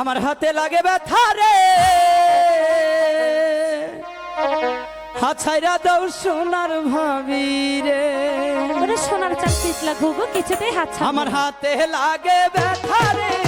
আমার হাতে লাগে ব্যথা রে। হাছাইরা দাও সোনার ভাবি রে। সোনার চাল পিছলা ঘুঘু কিছুতেই হাত আমার হাতে লাগে ব্যথা রে।